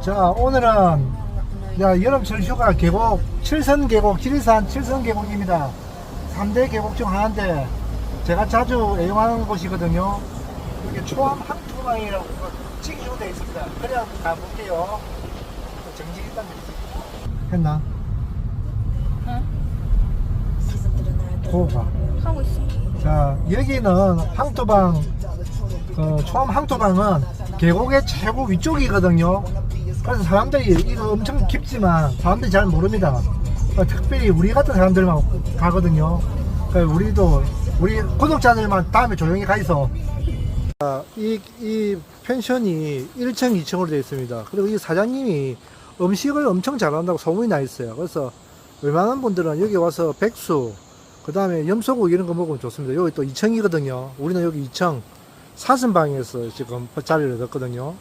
자 오늘은 야, 여름철 휴가 계곡 칠선 계곡 지리산 칠선 계곡입니다. 3대 계곡 중 하나인데 제가 자주 애용하는 곳이거든요. 여기 초암 항토방이라고 찍기로 되어 있습니다. 그래 한번 가볼게요. 정지 일단. 했나? 고봐 하고 있어. 자 여기는 항토방 그 초암 항토방은 계곡의 최고 위쪽이거든요 그래서 사람들이 이거 엄청 깊지만 사람들이 잘 모릅니다 어, 특별히 우리 같은 사람들만 가거든요 그러니까 우리도 우리 구독자들만 다음에 조용히 가 있어 자, 이, 이 펜션이 1층 2층으로 되어 있습니다 그리고 이 사장님이 음식을 엄청 잘한다고 소문이 나 있어요 그래서 웬만한 분들은 여기 와서 백수 그 다음에 염소고기 이런 거 먹으면 좋습니다. 여기 또 2층이거든요. 우리는 여기 2층 사슴방에서 지금 자리를 얻었거든요.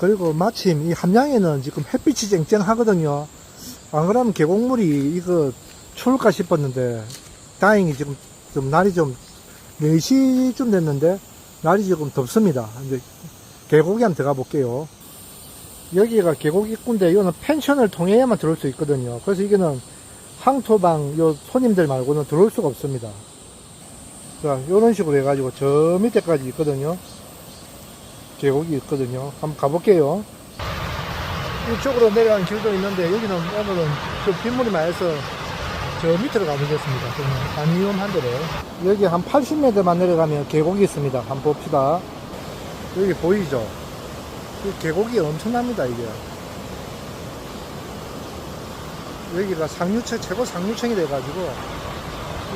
그리고 마침 이 함양에는 지금 햇빛이 쨍쨍하거든요. 안 그러면 계곡물이 이거 추울까 싶었는데 다행히 지금 좀 날이 좀 4시쯤 됐는데 날이 조금 덥습니다. 이제 계곡에 한번 들어가 볼게요. 여기가 계곡 입구인데 이거는 펜션을 통해야만 들어올 수 있거든요. 그래서 이거는 항토방 요 손님들 말고는 들어올 수가 없습니다. 자, 요런 식으로 해가지고 저 밑에까지 있거든요. 계곡이 있거든요. 한번 가볼게요. 이쪽으로 내려가는 길도 있는데 여기는 오늘은 좀 빗물이 많아서 저 밑으로 가보겠습니다. 그러면 안 위험한데요. 여기 한 80m만 내려가면 계곡이 있습니다. 한번 봅시다. 여기 보이죠? 이 계곡이 엄청납니다, 이게. 여기가 상류층, 최고 상류층이 돼가지고,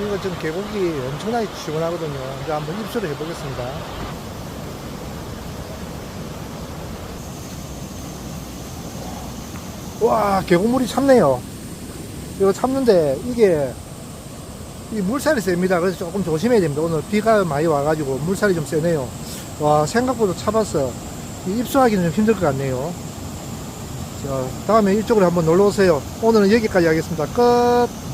이거 좀 계곡이 엄청나게 시원하거든요. 이제 한번 입수를 해보겠습니다. 와, 계곡물이 참네요. 이거 참는데, 이게, 이 물살이 셉니다. 그래서 조금 조심해야 됩니다. 오늘 비가 많이 와가지고 물살이 좀 세네요. 와, 생각보다 차봤어. 이 입수하기는 좀 힘들 것 같네요. 자, 다음에 이쪽으로 한번 놀러 오세요. 오늘은 여기까지 하겠습니다. 끝!